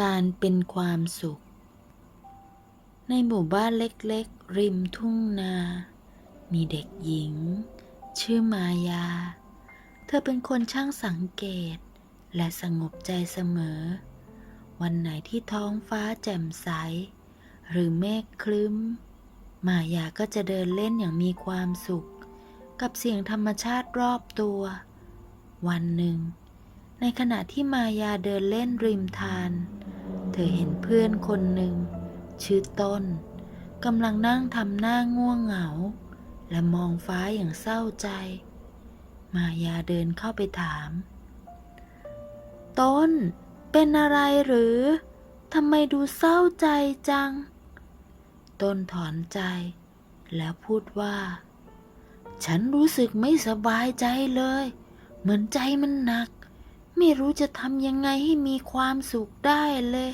การเป็นความสุข ในหมู่บ้านเล็กๆ ริมทุ่งนา มีเด็กหญิง ชื่อมายา เธอเป็นคนช่างสังเกต และสงบใจเสมอ วันไหนที่ท้องฟ้าแจ่มใส หรือเมฆคลึ้ม มายาก็จะเดินเล่นอย่างมีความสุข กับเสียงธรรมชาติรอบตัว วันหนึ่งในขณะที่มายาเดินเล่นริมทาน เธอเห็นเพื่อนคนหนึ่งชื่อต้นกำลังนั่งทำหน้าง่วงเหงา และมองฟ้าอย่างเศร้าใจ มายาเดินเข้าไปถาม ต้น เป็นอะไรหรือทำไมดูเศร้าใจจัง ต้นถอนใจ แล้วพูดว่า ฉันรู้สึกไม่สบายใจเลย เหมือนใจมันหนัก ไม่รู้จะทำยังไงให้มีความสุขได้เลย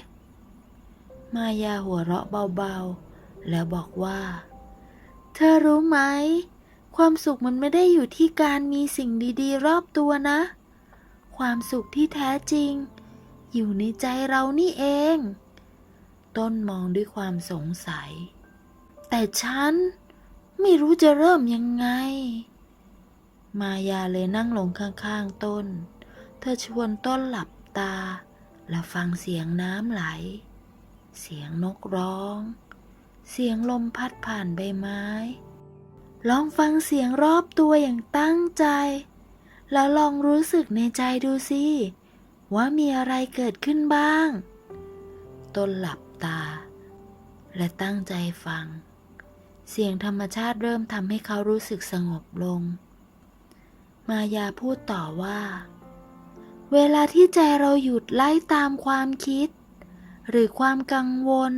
มายาหัวเราะเบาๆ แล้วบอกว่า เธอรู้ไหม ความสุขมันไม่ได้อยู่ที่การมีสิ่งดีๆ รอบตัวนะ ความสุขที่แท้จริง อยู่ในใจเรานี่เอง ต้นมองด้วยความสงสัย แต่ฉันไม่รู้จะเริ่มยังไง มายาเลยนั่งลงข้างๆต้น เธอชวนต้นหลับตา และฟังเสียงน้ำไหล เสียงนกร้อง เสียงลมพัดผ่านใบไม้ ลองฟังเสียงรอบตัวอย่างตั้งใจ แล้วลองรู้สึกในใจดูสิว่ามีอะไรเกิดขึ้นบ้าง ต้นหลับตา และตั้งใจฟัง เสียงธรรมชาติเริ่มทำให้เขารู้สึกสงบลง มายาพูดต่อว่า เวลาที่ใจเราหยุดไล่ตามความคิด หรือความกังวล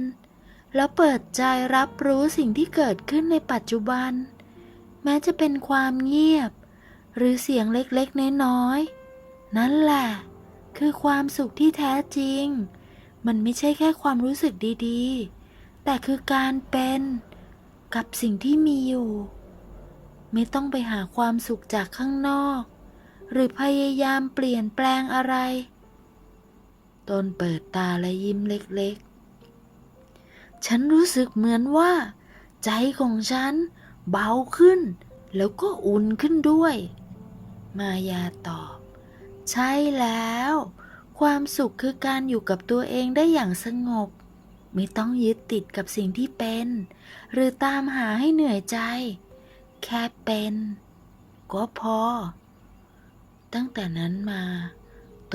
แล้วเปิดใจรับรู้สิ่งที่เกิดขึ้นในปัจจุบัน แม้จะเป็นความเงียบ หรือเสียงเล็กๆน้อยๆนั่นแหละ คือความสุขที่แท้จริง มันไม่ใช่แค่ความรู้สึกดีๆ แต่คือการเป็นกับสิ่งที่มีอยู่ ไม่ต้องไปหาความสุขจากข้างนอก หรือพยายามเปลี่ยนแปลงอะไร ต้นเปิดตาและยิ้มเล็กๆ ฉันรู้สึกเหมือนว่า ใจของฉันเบาขึ้น แล้วก็อุ่นขึ้นด้วย มายาตอบ ใช่แล้ว ความสุขคือการอยู่กับตัวเองได้อย่างสงบ ไม่ต้องยึดติดกับสิ่งที่เป็น หรือตามหาให้เหนื่อยใจ แค่เป็น ก็พอ ตั้งแต่นั้นมา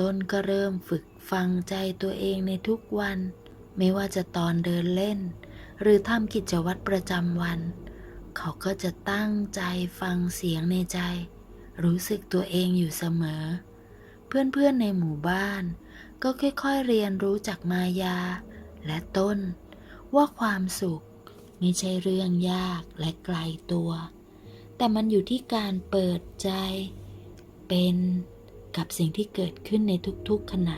ต้นก็เริ่มฝึกฟังใจตัวเองในทุกวัน ไม่ว่าจะตอนเดินเล่น หรือทำกิจวัตรประจำวัน เขาก็จะตั้งใจฟังเสียงในใจ รู้สึกตัวเองอยู่เสมอ เพื่อนๆในหมู่บ้าน ก็ค่อยๆเรียนรู้จากมายา และต้น ว่าความสุขไม่ใช่เรื่องยากและไกลตัว แต่มันอยู่ที่การเปิดใจ เป็น กับสิ่งที่เกิดขึ้นในทุกๆขณะ